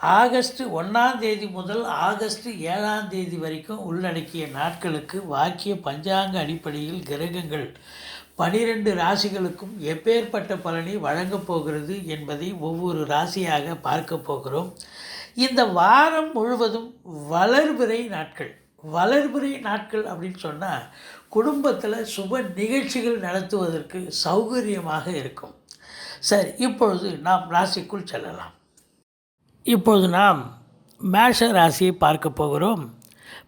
August ஒன்றாம் தேதி முதல் ஆகஸ்ட் ஏழாம் தேதி வரைக்கும் உள்ளடக்கிய நாட்களுக்கு வாக்கிய பஞ்சாங்க அடிப்படையில் கிரகங்கள் பனிரெண்டு ராசிகளுக்கும் எப்பேற்பட்ட பலனை வழங்கப் போகிறது என்பதை ஒவ்வொரு ராசியாக பார்க்க போகிறோம். இந்த வாரம் முழுவதும் வளர்பிறை நாட்கள். வளர்பிறை நாட்கள் அப்படின்னு சொன்னால் குடும்பத்தில் சுப நிகழ்ச்சிகள் நடத்துவதற்கு சௌகரியமாக இருக்கும். சரி இப்பொழுது நாம் ராசிக்குள் செல்லலாம். இப்போது நாம் மேஷ ராசியை பார்க்க போகிறோம்.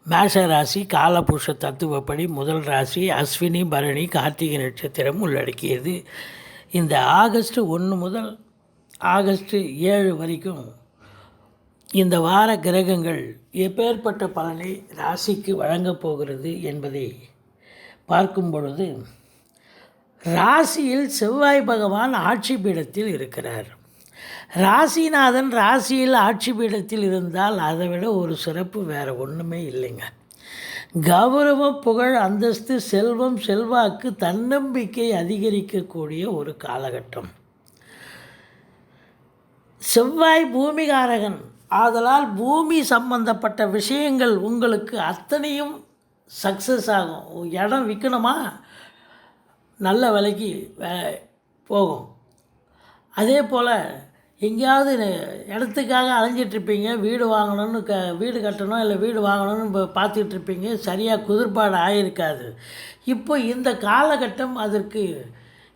மேஷ ராசி காலபுருஷ தத்துவப்படி முதல் ராசி அஸ்வினி பரணி கார்த்திகை நட்சத்திரம் உள்ளடக்கியது. இந்த ஆகஸ்ட் ஒன்று முதல் ஆகஸ்ட் ஏழு வரைக்கும் இந்த வார கிரகங்கள் எப்பேற்பட்ட பலனை ராசிக்கு வழங்கப் போகிறது என்பதை பார்க்கும் பொழுது ராசியில் செவ்வாய் பகவான் ஆட்சி பீடத்தில் இருக்கிறார். ராசிநாதன் ராசியில் ஆட்சி பீடத்தில் இருந்தால் அதை விட ஒரு சிறப்பு வேறு ஒன்றுமே இல்லைங்க. கௌரவ புகழ் அந்தஸ்து செல்வம் செல்வாக்கு தன்னம்பிக்கை அதிகரிக்கக்கூடிய ஒரு காலகட்டம். செவ்வாய் பூமிகாரகன். ஆதலால் பூமி சம்பந்தப்பட்ட விஷயங்கள் உங்களுக்கு அத்தனையும் சக்ஸஸ் ஆகும். இடம் விற்கணுமா நல்ல விலைக்கு வே- போகும். அதே போல் எங்கேயாவது இடத்துக்காக அலைஞ்சிட்ருப்பீங்க. வீடு வாங்கணும்னு க வீடு கட்டணும் இல்லை வீடு வாங்கணும்னு இப்போ பார்த்துட்ருப்பீங்க சரியாக குதிர்பாடு ஆகியிருக்காது இப்போ இந்த காலகட்டம் அதற்கு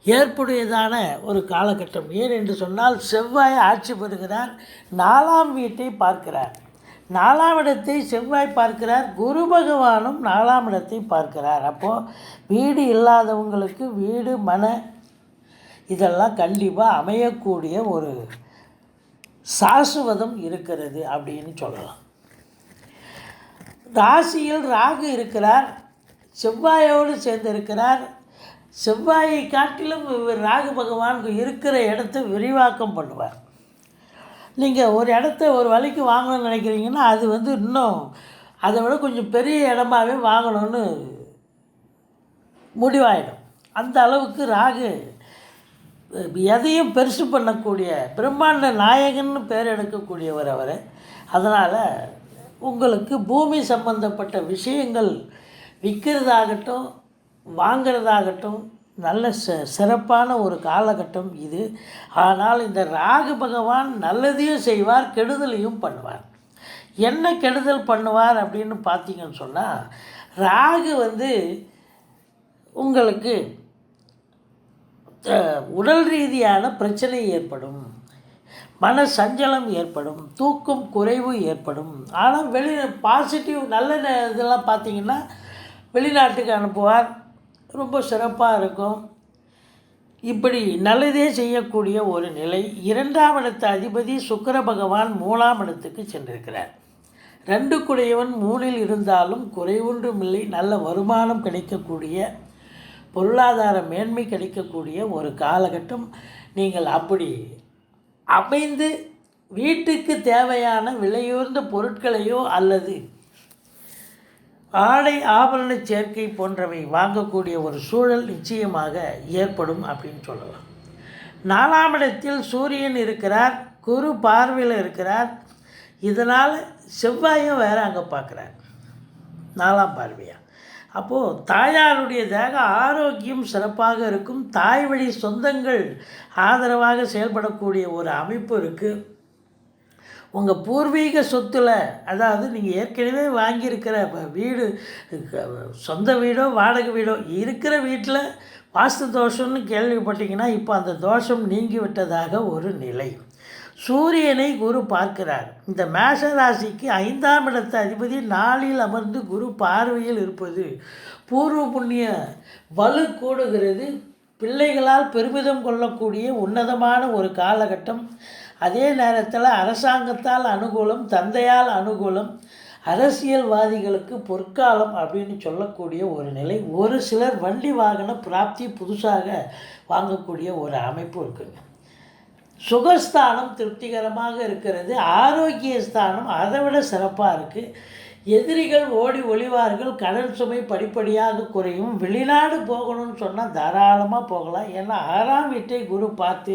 ஏற்புடையதான ஒரு காலகட்டம். ஏன் என்று சொன்னால் செவ்வாய் ஆட்சி பெறுகிறார் நாலாம் வீட்டை பார்க்கிறார். நாலாம் இடத்தை செவ்வாய் பார்க்கிறார் குரு பகவானும் நாலாம் இடத்தை பார்க்கிறார். அப்போது வீடு இல்லாதவங்களுக்கு வீடு மன இதெல்லாம் கண்டிப்பாக அமையக்கூடிய ஒரு சாசுவதம் இருக்கிறது அப்படின்னு சொல்லலாம். ராசியில் ராகு இருக்கிறார் செவ்வாயோடு சேர்ந்து இருக்கிறார் செவ்வாயை காட்டிலும் இவர் ராகு பகவான் இருக்கிற இடத்த விரிவாக்கம் பண்ணுவார். நீங்கள் ஒரு இடத்த ஒரு விலைக்கு வாங்கணும்னு நினைக்கிறீங்கன்னா அது வந்து இன்னும் அதை விட கொஞ்சம் பெரிய இடமாவே வாங்கணும்னு முடிவாயிடும். அந்த அளவுக்கு ராகு எதையும் பெருசு பண்ணக்கூடிய பிரம்மாண்ட நாயகன்னு பேர் எடுக்கக்கூடியவர் அவர். அதனால் உங்களுக்கு பூமி சம்பந்தப்பட்ட விஷயங்கள் விற்கிறதாகட்டும் வாங்கிறதாகட்டும் நல்ல ச சிறப்பான ஒரு காலகட்டம் இது. ஆனால் இந்த ராகு பகவான் நல்லதையும் செய்வார் கெடுதலையும் பண்ணுவார். என்ன கெடுதல் பண்ணுவார் அப்படின்னு பார்த்தீங்கன்னு சொன்னால் ராகு வந்து உங்களுக்கு உடல் ரீதியான பிரச்சனை ஏற்படும். மன சஞ்சலம் ஏற்படும். தூக்கம் குறைவு ஏற்படும். ஆனால் வெளி பாசிட்டிவ் நல்ல இதெல்லாம் பார்த்தீங்கன்னா வெளிநாட்டுக்கு அனுப்புவார். ரொம்ப சிறப்பாக இருக்கும். இப்படி நல்லதே செய்யக்கூடிய ஒரு நிலை. இரண்டாம் இடத்து அதிபதி சுக்கர பகவான் மூணாம் இடத்துக்கு சென்றிருக்கிறார். ரெண்டு குடையவன் மூணில் இருந்தாலும் குறைவொன்றும் இல்லை நல்ல வருமானம் கிடைக்கக்கூடிய பொருளாதார மேன்மை கிடைக்கக்கூடிய ஒரு காலகட்டம். நீங்கள் அப்படி அமைந்து வீட்டுக்கு தேவையான விலையுயர்ந்த பொருட்களையோ அல்லது ஆடை ஆபரண சேர்க்கை போன்றவை வாங்கக்கூடிய ஒரு சூழல் நிச்சயமாக ஏற்படும் அப்படின்னு சொல்லலாம். நாலாம் இடத்தில் சூரியன் இருக்கிறார் குரு பார்வையில் இருக்கிறார். இதனால் செவ்வாயும் வேறு அங்கே பார்க்குறார் நாலாம் பார்வையாக அப்போது தாயாருடைய தேக ஆரோக்கியம் சிறப்பாக இருக்கும். தாய் வழி சொந்தங்கள் ஆதரவாக செயல்படக்கூடிய ஒரு அமைப்பு இருக்குது உங்கள் பூர்வீக சொத்துல அதாவது நீங்கள் ஏற்கனவே வாங்கியிருக்கிற வீடு சொந்த வீடோ வாடகை வீடோ இருக்கிற வீட்டில் வாஸ்து தோஷம்னு கேள்விப்பட்டிங்கன்னா இப்போ அந்த தோஷம் நீங்கிவிட்டதாக ஒரு நிலை. சூரியனை குரு பார்க்கிறார். இந்த மேஷ ராசிக்கு ஐந்தாம் இடத்த அதிபதி நாளில் அமர்ந்து குரு பார்வையில் இருப்பது பூர்வ புண்ணிய வலு கூடுகிறது. பிள்ளைகளால் பெருமிதம் கொள்ளக்கூடிய உன்னதமான ஒரு காலகட்டம். அதே நேரத்தில் அரசாங்கத்தால் அனுகூலம் தந்தையால் அனுகூலம் அரசியல்வாதிகளுக்கு பொற்காலம் அப்படின்னு சொல்லக்கூடிய ஒரு நிலை. ஒரு சிலர் வண்டி வாகன பிராப்தி புதுசாக வாங்கக்கூடிய ஒரு அமைப்பு இருக்குங்க. சுகஸ்தானம் திருப்திகரமாக இருக்கிறது ஆரோக்கிய ஸ்தானம் அதை விட சிறப்பாக இருக்குது எதிரிகள் ஓடி ஒளிவார்கள் கடல் சுமை படிப்படியாக குறையும். வெளிநாடு போகணும்னு சொன்னால் தாராளமாக போகலாம். ஏன்னா ஆறாம் வீட்டை குரு பார்த்து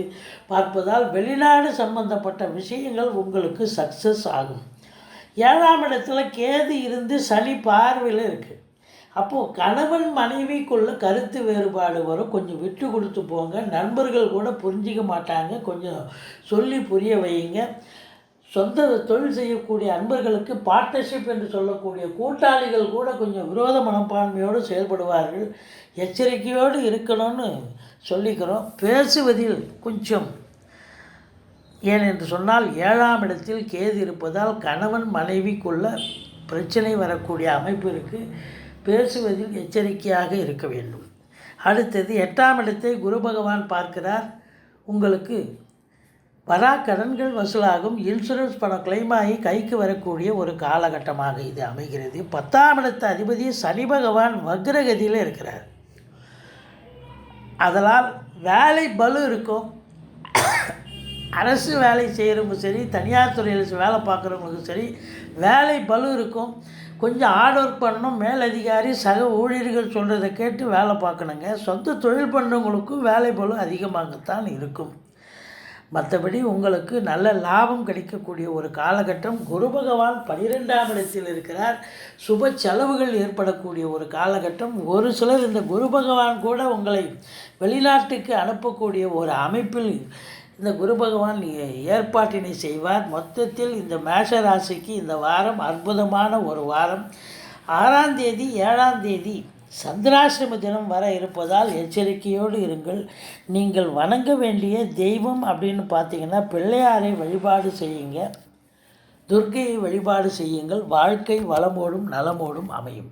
பார்ப்பதால் வெளிநாடு சம்பந்தப்பட்ட விஷயங்கள் உங்களுக்கு சக்ஸஸ் ஆகும். ஏழாம் இடத்துல கேது இருந்து சனி பார்வையில் இருக்குது அப்போது கணவன் மனைவிக்குள்ள கருத்து வேறுபாடு வரும். கொஞ்சம் விட்டு கொடுத்து போங்க. நண்பர்கள் கூட புரிஞ்சிக்க மாட்டாங்க. கொஞ்சம் சொல்லி புரிய வையுங்க. சொந்த தொழில் செய்யக்கூடிய அன்பர்களுக்கு பார்ட்னர்ஷிப் என்று சொல்லக்கூடிய கூட்டாளிகள் கூட கொஞ்சம் விரோத மனப்பான்மையோடு செயல்படுவார்கள். எச்சரிக்கையோடு இருக்கணும்னு சொல்லிக்கிறோம். பேசுவதில் கொஞ்சம் ஏனென்று சொன்னால் ஏழாம் இடத்தில் கேது இருப்பதால் கணவன் மனைவிக்குள்ள பிரச்சனை வரக்கூடிய அமைப்பு இருக்குது பேசுவதில் எச்சரிக்கையாக இருக்க வேண்டும். அடுத்தது எட்டாம் இடத்தை குரு பகவான் பார்க்கிறார். உங்களுக்கு வரா கடன்கள் வசூலாகும். இன்சூரன்ஸ் பணம் claim ஆகி கைக்கு வரக்கூடிய ஒரு காலகட்டமாக இது அமைகிறது. பத்தாம் இடத்து அதிபதி சனி பகவான் வக்ரகதியில் இருக்கிறார். அதனால் வேலை பலு இருக்கும். அரசு வேலை செய்கிறவங்க சரி தனியார் துறையில் வேலை பார்க்குறவங்களுக்கும் சரி வேலை பலு இருக்கும். கொஞ்சம் ஹார்ட் ஒர்க் பண்ணணும். மேலதிகாரி சக ஊழியர்கள் சொல்கிறத கேட்டு வேலை பார்க்கணுங்க. சொந்த தொழில் பண்ணுறவங்களுக்கும் வேலை பலு அதிகமாகத்தான் இருக்கும். மற்றபடி உங்களுக்கு நல்ல லாபம் கிடைக்கக்கூடிய ஒரு காலகட்டம். குரு பகவான் பனிரெண்டாம் இடத்தில் இருக்கிறார். சுப செலவுகள் ஏற்படக்கூடிய ஒரு காலகட்டம். ஒரு சிலர் இந்த குரு பகவான் கூட உங்களை வெளிநாட்டுக்கு அனுப்பக்கூடிய ஒரு அமைப்பில் இந்த குரு பகவான் ஏற்பாட்டினை செய்வார். மொத்தத்தில் இந்த மேஷ ராசிக்கு இந்த வாரம் அற்புதமான ஒரு வாரம். ஆறாம் தேதி ஏழாம் தேதி சந்திராசிரம தினம் வர இருப்பதால் எச்சரிக்கையோடு இருங்கள். நீங்கள் வணங்க வேண்டிய தெய்வம் அப்படின்னு பார்த்தீங்கன்னா பிள்ளையாரை வழிபாடு செய்யுங்க. துர்க்கையை வழிபாடு செய்யுங்கள். வாழ்க்கை வளமோடும் நலமோடும் அமையும்.